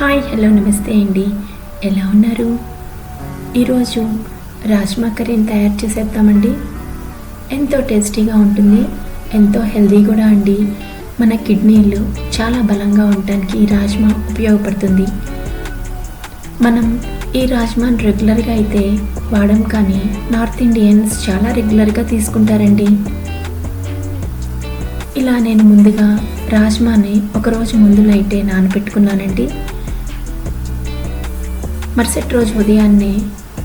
Hi hello నమస్తే అండి. ఎలా ఉన్నారు? ఈరోజు రాజ్మా కర్రీని తయారు చేసేద్దామండి. ఎంతో టేస్టీగా ఉంటుంది ఎంతో హెల్దీ కూడా అండి. మన కిడ్నీలు చాలా బలంగా ఉండటానికి ఈ రాజ్మా ఉపయోగపడుతుంది. మనం ఈ రాజ్మాని రెగ్యులర్గా అయితే వాడం కానీ నార్త్ ఇండియన్స్ చాలా రెగ్యులర్గా తీసుకుంటారండి. ఇలా నేను ముందుగా రాజ్మాని ఒకరోజు ముందు నైటే నానబెట్టుకున్నానండి. మరుసటి రోజు ఉదయాన్నే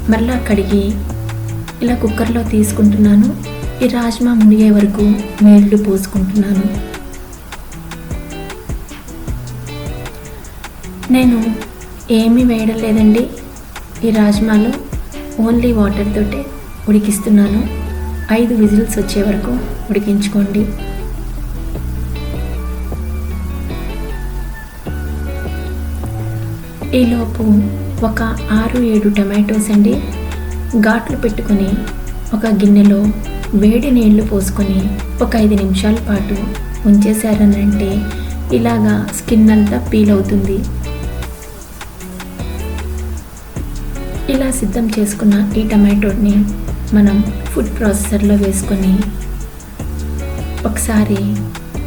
మరలా కడిగి ఇలా కుక్కర్లో తీసుకుంటున్నాను. ఈ రాజ్మా మునిగే వరకు నీళ్ళు పోసుకుంటున్నాను. నేను ఏమీ వేయడం లేదండి ఈ రాజ్మాలో ఓన్లీ వాటర్ తోటే ఉడికిస్తున్నాను. ఐదు విజిల్స్ వచ్చే వరకు ఉడికించుకోండి. ఈలోపు ఒక ఆరు ఏడు టమాటోస్ అండి. ఘాట్లు పెట్టుకొని ఒక గిన్నెలో వేడి నీళ్ళు పోసుకొని ఒక ఐదు నిమిషాల పాటు ఉంచేసారనంటే ఇలాగా స్కిన్ అంతా పీల్ అవుతుంది. ఇలా సిద్ధం చేసుకున్న ఈ టమాటోని మనం ఫుడ్ ప్రాసెసర్లో వేసుకొని ఒకసారి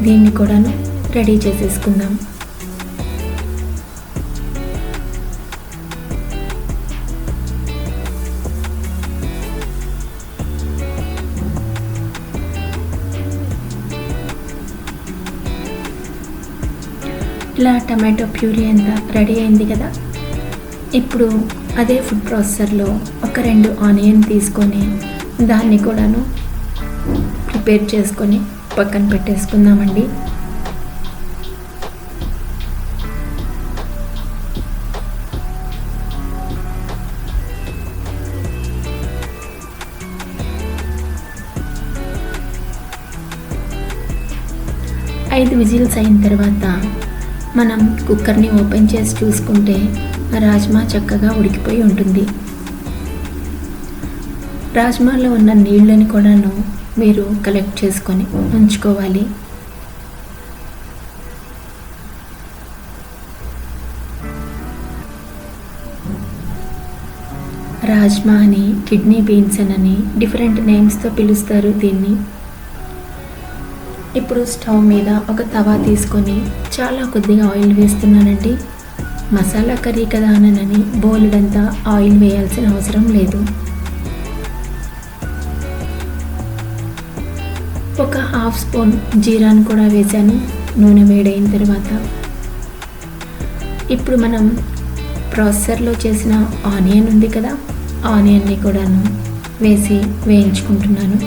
దీన్ని కూడాను రెడీ చేసేసుకుందాం. ఇలా టమాటో ప్యూరీ అంతా రెడీ అయింది కదా. ఇప్పుడు అదే ఫుడ్ ప్రాసెసర్లో ఒక రెండు ఆనియన్ తీసుకొని దాన్ని కూడాను ప్రిపేర్ చేసుకొని పక్కన పెట్టేసుకుందామండి. ఐదు విజిల్స్ అయిన తర్వాత మనం కుక్కర్ని ఓపెన్ చేసి చూసుకుంటే రాజ్మా చక్కగా ఉడికిపోయి ఉంటుంది. రాజ్మాలో ఉన్న నీళ్ళని కూడాను మీరు కలెక్ట్ చేసుకొని ఉంచుకోవాలి. రాజ్మా అని కిడ్నీ బీన్స్ అని డిఫరెంట్ నేమ్స్తో పిలుస్తారు దీన్ని. ఇప్పుడు స్టవ్ మీద ఒక తవా తీసుకొని చాలా కొద్దిగా ఆయిల్ వేస్తున్నానండి. మసాలా కర్రీ కదా అనని బోలెడంతా ఆయిల్ వేయాల్సిన అవసరం లేదు. ఒక హాఫ్ స్పూన్ జీరాను కూడా వేశాను. నూనె వేడైన తర్వాత ఇప్పుడు మనం ప్రాసెసర్లో చేసిన ఆనియన్ ఉంది కదా ఆనియన్ని కూడాను వేసి వేయించుకుంటున్నాను.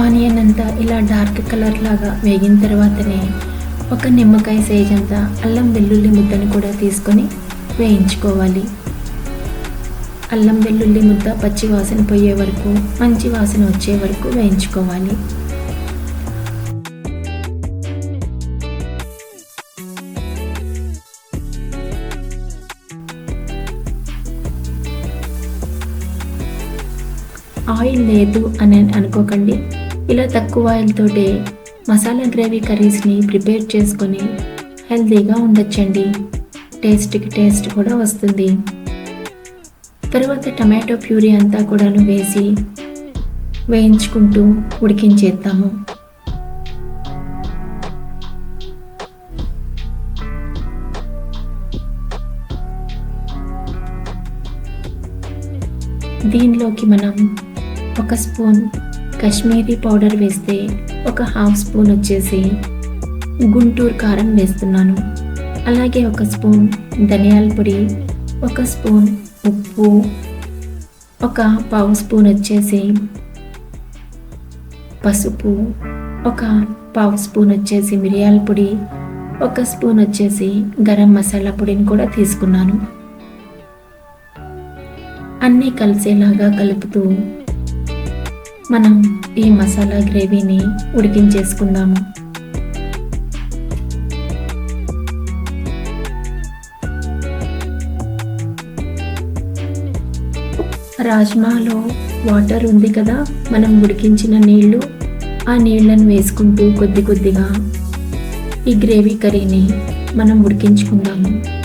ఆనియన్ అంతా ఇలా డార్క్ కలర్ లాగా వేగిన తర్వాతనే ఒక నిమ్మకాయ సైజ్ అంతా అల్లం వెల్లుల్లి ముద్దను కూడా తీసుకొని వేయించుకోవాలి. అల్లం వెల్లుల్లి ముద్ద పచ్చి వాసన పోయే వరకు మంచి వాసన వచ్చే వరకు వేయించుకోవాలి. ఆయిల్ లేదు అని అనుకోకండి. ఇలా తక్కువ ఆయిల్ తోటే మసాలా గ్రేవీ కర్రీస్ని ప్రిపేర్ చేసుకొని హెల్తీగా ఉండొచ్చండి. టేస్ట్కి టేస్ట్ కూడా వస్తుంది. తర్వాత టమాటో ప్యూరీ అంతా కూడాను వేసి వేయించుకుంటూ ఉడికించేద్దాము. దీనిలోకి మనం ఒక స్పూన్ కాశ్మీరీ పౌడర్ వేస్తే ఒక హాఫ్ స్పూన్ వచ్చేసి గుంటూరు కారం వేస్తున్నాను. అలాగే ఒక స్పూన్ ధనియాల పొడి ఒక స్పూన్ ఉప్పు ఒక పావు స్పూన్ వచ్చేసి పసుపు ఒక పావు స్పూన్ వచ్చేసి మిరియాల పొడి ఒక స్పూన్ వచ్చేసి గరం మసాలా పొడిని కూడా తీసుకున్నాను. అన్నీ కలిసేలాగా కలుపుతూ మనం ఈ మసాలా గ్రేవీని ఉడికించేసుకుందాము. రాజ్మాలో వాటర్ ఉంది కదా మనం ఉడికించిన నీళ్ళు ఆ నీళ్ళను వేసుకుంటూ కొద్ది కొద్దిగా ఈ గ్రేవీ కర్రీని మనం ఉడికించుకుందాము.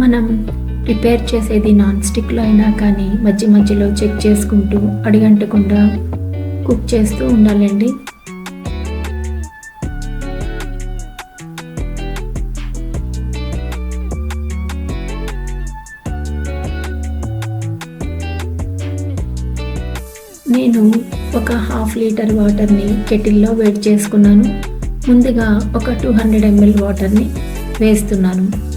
మనం ప్రిపేర్ చేసేది నాన్ స్టిక్లో అయినా కానీ మధ్య మధ్యలో చెక్ చేసుకుంటూ అడిగంటకుండా కుక్ చేస్తూ ఉండాలండి. నేను ఒక హాఫ్ లీటర్ వాటర్ని కెటిల్లో వేడి చేసుకున్నాను. ముందుగా ఒక టూ హండ్రెడ్ ఎంఎల్ వాటర్ని వేస్తున్నాను.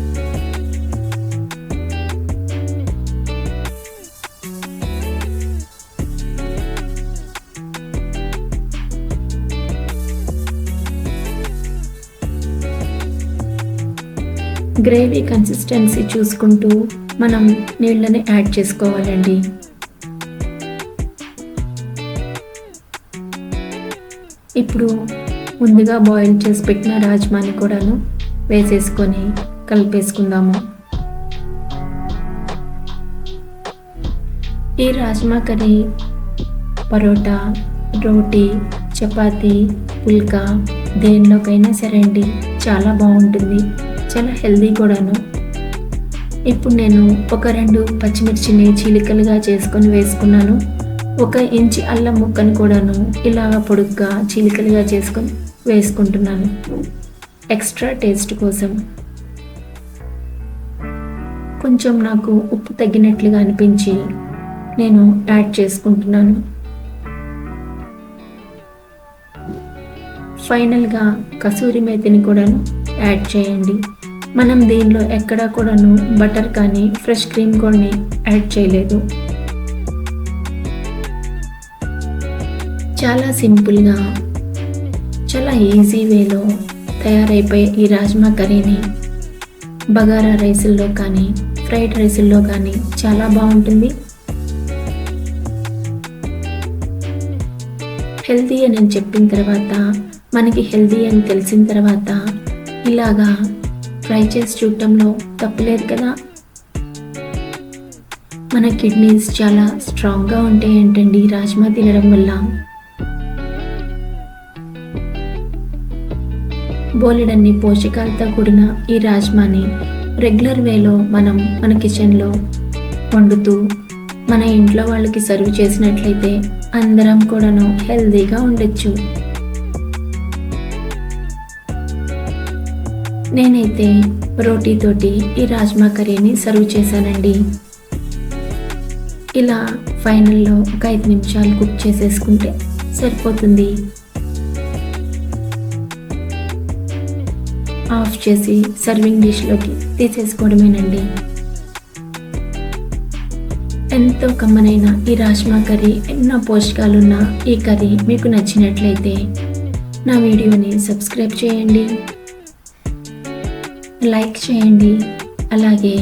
గ్రేవీ కన్సిస్టెన్సీ చూసుకుంటూ మనం నీళ్ళని యాడ్ చేసుకోవాలండి. ఇప్పుడు ముందుగా బాయిల్ చేసి పెట్టిన రాజ్మాని కూడాను వేసేసుకొని కలిపేసుకుందాము. ఈ రాజ్మా కర్రీ పరోటా రోటీ చపాతీ పుల్కా దేనిలోకైనా సరే అండి చాలా బాగుంటుంది. చాలా హెల్దీ కూడాను. ఇప్పుడు నేను ఒక రెండు పచ్చిమిర్చిని చీలికలుగా చేసుకొని వేసుకున్నాను. ఒక ఇంచి అల్లం ముక్కను కూడాను ఇలాగ పొడుగ్గా చీలికలుగా చేసుకొని వేసుకుంటున్నాను. ఎక్స్ట్రా టేస్ట్ కోసం. కొంచెం నాకు ఉప్పు తగ్గినట్లుగా అనిపించి నేను యాడ్ చేసుకుంటున్నాను. ఫైనల్గా కసూరి మేతిని కూడాను యాడ్ చేయండి. మనం దీనిలో ఎక్కడా కూడాను బటర్ కానీ ఫ్రెష్ క్రీమ్ కూడా యాడ్ చేయలేదు. చాలా సింపుల్గా చాలా ఈజీ వేలో తయారైపోయే ఈ రాజ్మా కర్రీని. బగారా రైసుల్లో కానీ ఫ్రైడ్ రైసుల్లో కానీ చాలా బాగుంటుంది. హెల్తీ అని చెప్పిన తర్వాత మనకి హెల్తీ అని తెలిసిన తర్వాత ఇలాగా ట్రై చేసి చూడటంలో తప్పులేదు కదా. మన కిడ్నీస్ చాలా స్ట్రాంగ్గా ఉంటాయి ఏంటండి? రాజ్మా తినడం వల్ల. బోలెడన్ని పోషకాలతో కూడిన ఈ రాజ్మాని రెగ్యులర్ వేలో మనం మన కిచెన్లో వండుతూ మన ఇంట్లో వాళ్ళకి సర్వ్ చేసినట్లయితే అందరం కూడాను హెల్తీగా ఉండొచ్చు. నేనైతే రోటీతోటి ఈ రాజ్మా కర్రీని సర్వ్ చేశానండి. ఇలా ఫైనల్లో ఒక ఐదు నిమిషాలు కుక్ చేసేసుకుంటే సరిపోతుంది. ఆఫ్ చేసి సర్వింగ్ డిష్లోకి తీసేసుకోవడమేనండి. ఎంతో కమ్మనైన ఈ రాజ్మా కర్రీ ఎన్నో పోషకాలున్న ఈ కర్రీ మీకు నచ్చినట్లయితే నా వీడియోని సబ్స్క్రైబ్ చేయండి. లైక్ చేయండి. అలాగే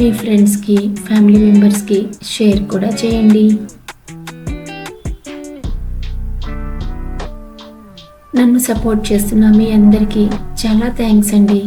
మీ ఫ్రెండ్స్కి ఫ్యామిలీ మెంబర్స్కి షేర్ కూడా చేయండి. నన్ను సపోర్ట్ చేస్తున్న మీ అందరికీ చాలా థ్యాంక్స్ అండి.